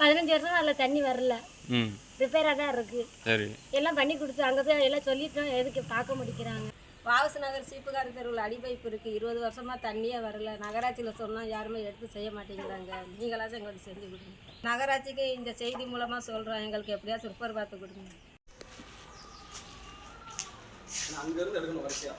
பதினஞ்சு வருஷம் அதில் தண்ணி வரல. ம். ரிப்பேராக தான் இருக்குது சரி. எல்லாம் பண்ணி கொடுத்து அங்கே போய் எல்லாம் சொல்லிட்டோம். எதுக்கு பார்க்க முடிக்கிறாங்க? வாவசு நகர் சீப்புகாரி தெருவில் அடிபைப்பு இருக்குது இருபது வருஷமாக தண்ணியே வரல. நகராட்சியில் சொன்னால் யாருமே எடுத்து செய்ய மாட்டேங்கிறாங்க. நீங்களாச்சும் எங்களுக்கு செஞ்சு கொடுங்க. நகராட்சிக்கு இந்த செய்தி மூலமாக சொல்கிறோம் எங்களுக்கு எப்படியா சிற்பர் பார்த்து கொடுங்க. அங்கேருந்து எடுக்கணும் வரிசையா?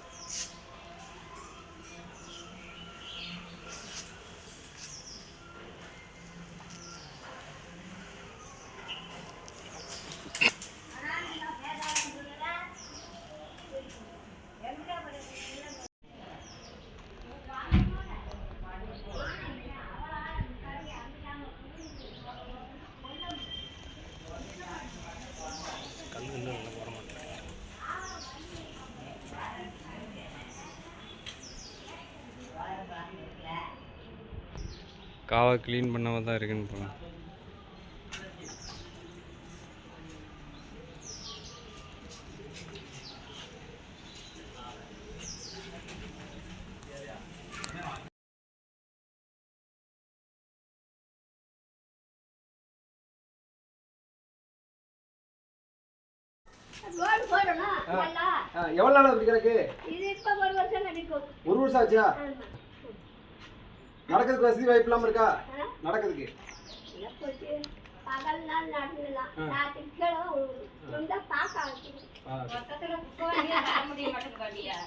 காவை க்ளீன் பண்ணாம தான் இருக்குன்னு போல ரோடு போடணும் நல்லா. எவ்வளோ நாள் அப்படி கிடக்கு? இது இப்போ ஒரு வருஷம் கிடைக்கும் ஒரு வருஷம் ஆச்சா? நடக்கிறதுக்கு வசதி வாய்ப்பு இல்லாமல் இருக்கா? நடக்கிறதுக்கு.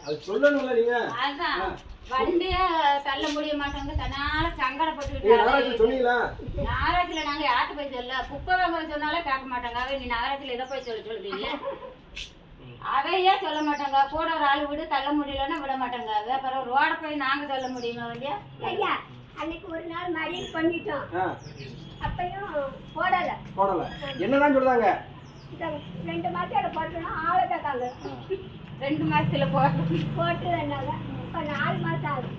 அது சொல்லணும்ல நீங்க. வண்டிய தள்ள முடிய மாட்டாங்க தன்னால நகராட்சி சொன்னீங்களா? நாங்க யார்கிட்ட போய் சொல்ல குப்பை வாங்க சொன்னாலே கேட்க மாட்டாங்க. அவன் நீ நகராட்சியில இதை போய் சொல்ல சொல்றீங்க? அவையே சொல்ல மாட்டாங்க. கூட ஒரு ஆள் விடு தள்ள முடியலன்னா விட மாட்டாங்க. அப்புறம் ரோட போய் நாங்க சொல்ல முடியுமா ஐயா அன்னைக்கு ஒரு நாள் மறியல் பண்ணிட்டோம். அப்பயும் போடல. போடல. என்னதான் சொல்றாங்க? ரெண்டு மாசம் போட்டோம்னா ஆளை கேட்காங்க ரெண்டு மாசத்துல போட்டு போட்டு வேணாங்க இப்போ நாலு மாசம் ஆகுது.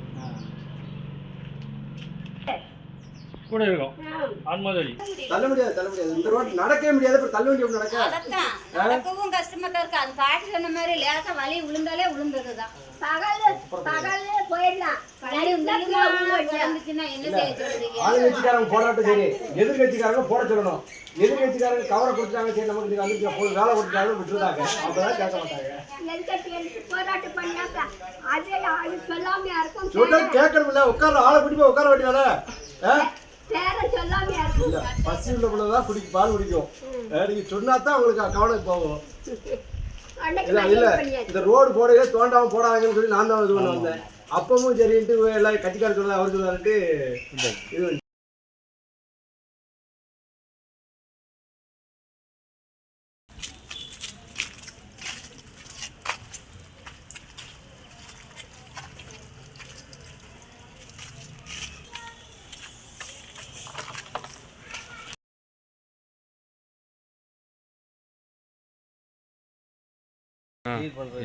கூட இருக்கும் ஆ. ஆன்மாதடி தள்ள முடியாது தள்ள முடியாது. இந்த ரோட் நடக்கவே முடியாது அப்புறம் தள்ள வேண்டிய நடக்க? அதத்தான். நடக்கவும் கஷ்டமா தான் இருக்கு. அது பாட்டி சொன்ன மாதிரி லேசா வலி விழுந்தாலே விழுந்ததுதான். பகல்ல ஆளுங்கட்சிக்காரங்க போராட்டம் சரி. எதிர்கட்சிக்காரங்க போட சொல்லணும். எதிர்கட்சிக்காரங்க கவரை கொடுத்தாங்க சரி நமக்கு வந்து போய் வேலை கொடுத்தாங்க விட்டுருந்தாங்க அப்பதான் கேட்க மாட்டாங்க. சொல்றது கேட்கணும்ல உட்கார ஆளை பிடி போய் உட்கார வேண்டியதானே? பசி உள்ள பிள்ளைதான் குடிக்கும் பால் குடிக்கும். நீங்க சொன்னா தான் உங்களுக்கு கவனம் போகும். இல்ல இல்ல இந்த ரோடு போடவே தோண்டாம போடாங்கன்னு சொல்லி நான் தான் இது பண்ண வந்தேன். அப்பவும் சரின்ட்டு எல்லாம் கட்சிக்கார சொல்ல அவர் சொல்லாருன்ட்டு இது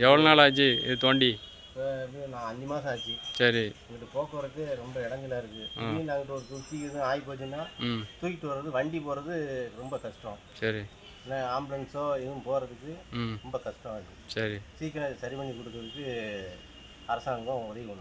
எவ்வளோ நாள் ஆச்சு? இது தோண்டி? இப்போ எப்படி நான் அஞ்சு மாதம் ஆச்சு. சரி. இங்கிட்டு போக்குவரத்து ரொம்ப இடங்களா இருக்குது திடீர்னு அங்கிட்டு ஒரு தூக்கி எதுவும் ஆகி போச்சுன்னா தூக்கிட்டு வர்றது வண்டி போகிறது ரொம்ப கஷ்டம். சரி. இல்லை ஆம்புலன்ஸோ எதுவும் போகிறதுக்கு ரொம்ப கஷ்டம் இருக்குது சரி. சீக்கிரம் சரி பண்ணி கொடுக்கறதுக்கு அரசாங்கம் உதவி பண்ணணும்